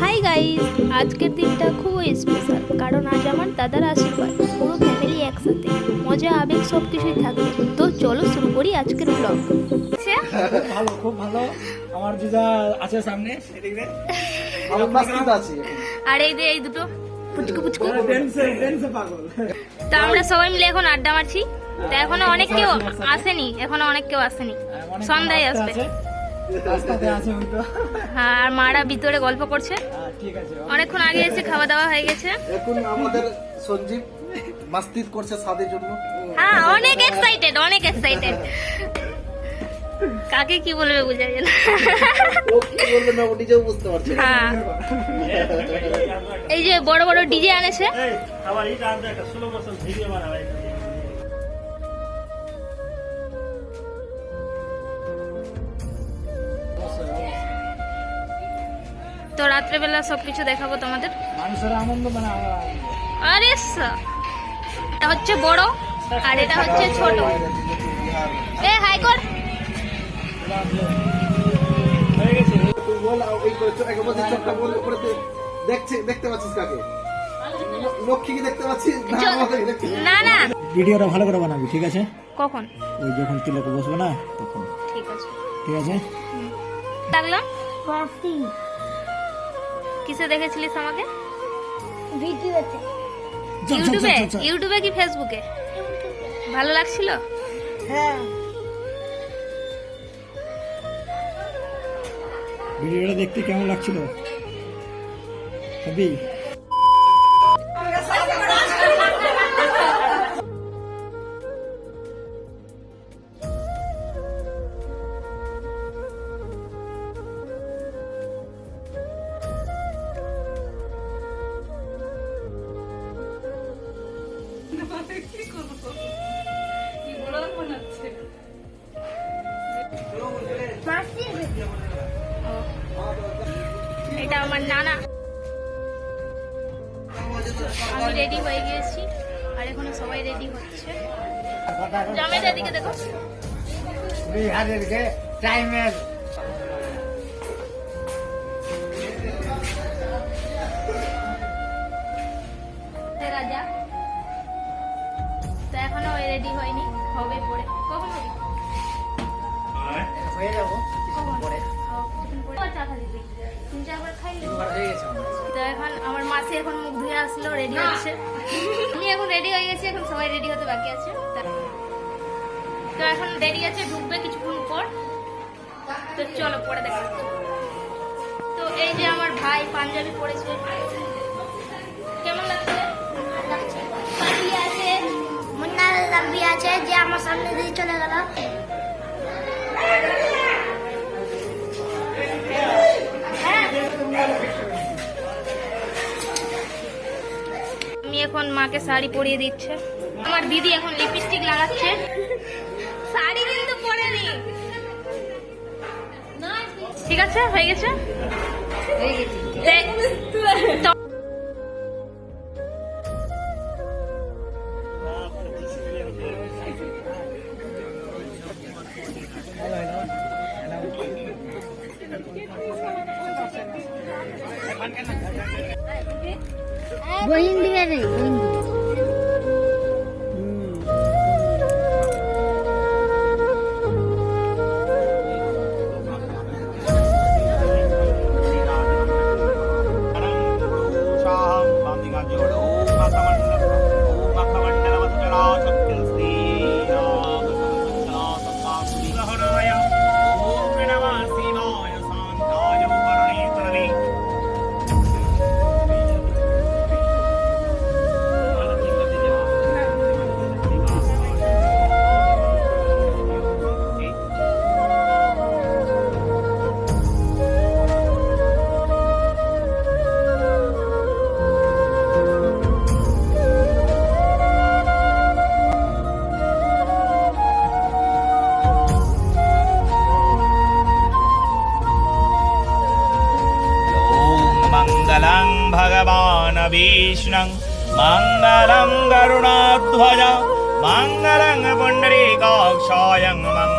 Hi guys আজকের দিনটা খুবই স্পেশাল কারণ আজ আমার দাদার আশীর্বাদ পুরো ফ্যামিলি একসাথে মজা আবেগ সব কিছুই থাকবে। তো চলো শুরু করি আজকের ব্লগ খুব ভালো খুব ভালো। আমার দিদা আছে সামনে আর এই যে এই দুটো পুচকু পুচকু। তা আমরা সবাই মিলে এখন আড্ডা মারছি। তা এখনও অনেক কেউ আসেনি এখনও অনেক কেউ আসেনি। সন্ধ্যায় রাস্তা আসবে। হ্যাঁ আর মারা ভিতরে গল্প করছে। হ্যাঁ, ঠিক আছে অনেকক্ষণ আগে এসে খাওয়া দাওয়া হয়ে গেছে। এখন আমাদের সঞ্জীব মাস্তিদ করছে সাদের জন্য। হ্যাঁ অনেক এক্সাইটেড অনেক এক্সাইটেড কাকে কি বলবে বুঝা না। হ্যাঁ। এই যে বড় বড় ডিজে আনেছে। আবার এটা একটা ভিডিও বানাবে। তো রাত্রেবেলা সবকিছু দেখাবো তোমাদের। মানুষের আনন্দ মানে আরে এটা হচ্ছে বড় আর এটা হচ্ছে ছোট। এ হাই কর। হয়ে গেছে। তুই বল আর ওই করে চো- একে বলছিস চোখটা বন্ধ করে দে। দেখছে দেখতে পাচ্ছিস কাকে? ল- দেখতে পাচ্ছিস? না চো- আমাকে দেখতে না না। ভিডিওটা ভালো করে বানাবি ঠিক আছে? কখন? ওই যখন তিলকে বসবো না তখন। ঠিক আছে। ঠিক আছে? লাগলাম কিসে দেখেছিলিস আমাকে? ভিডিওতে। ইউটিউবে। ইউটিউবে কি ফেসবুকে? ভালো লাগছিল? হ্যাঁ। ভিডিওটা দেখতে কেমন লাগছিল? হবি এটা আমার নানা। আমি রেডি হয়ে গিয়েছি আর এখন সবাই রেডি হচ্ছে। জামাইটার দিকে দেখো। বিহারের টাইমের হবে পরে কখন হবি হয়ে? যাব। কখন? পরে হয়ে এখন আমার মাসি এখন মুখ ধুয়ে আসলো রেডি হচ্ছে। আমি এখন রেডি হয়ে গেছি এখন সবাই রেডি হতে বাকি আছে। তা- তো এখন রেডি আছে ঢুকবে কিছুক্ষণ পর। তো চলো পরে দেখা তো এই যে আমার ভাই পাঞ্জাবি পরেছে মুন্নার আছে যে আমার সামনে দিয়ে চলে গেল। আমি এখন মাকে শাড়ি পরিয়ে দিচ্ছে। আমার দিদি এখন লিপস্টিক লাগাচ্ছে। শাড়ি কিন্তু পরেনি। ঠিক আছে হয়ে গেছে? তে- বহিন দিবে রে विष्णं मङ्गलं गरुणाध्वज मङ्गलं पुण्डरीकाक्षायं मङ्गलायं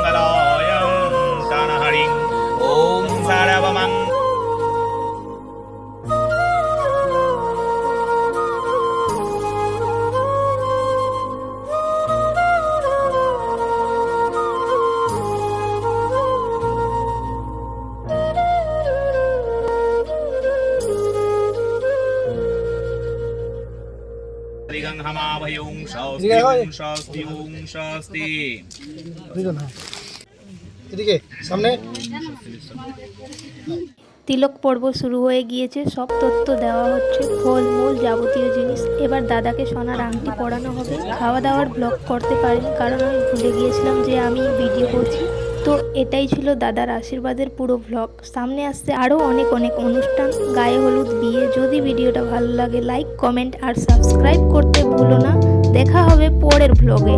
हमाभयं स्वस्ति ठीक है, ओं स्वस्ति ओं स्वस्ति দুজন হ্যাঁ এদিকে সামনে তিলক পর্ব শুরু হয়ে গিয়েছে সব তথ্য দেওয়া হচ্ছে ফল মূল যাবতীয় জিনিস এবার দাদাকে সোনার আংটি পরানো হবে খাওয়া দাওয়ার ব্লগ করতে পারিনি কারণ আমি ভুলে গিয়েছিলাম যে আমি ভিডিও করছি তো এটাই ছিল দাদার আশীর্বাদের পুরো ব্লগ সামনে আসছে আরও অনেক অনেক অনুষ্ঠান, গায়ে হলুদ বিয়ে। যদি ভিডিওটা ভালো লাগে লাইক কমেন্ট আর সাবস্ক্রাইব করতে ভুলো না। দেখা হবে পরের ব্লগে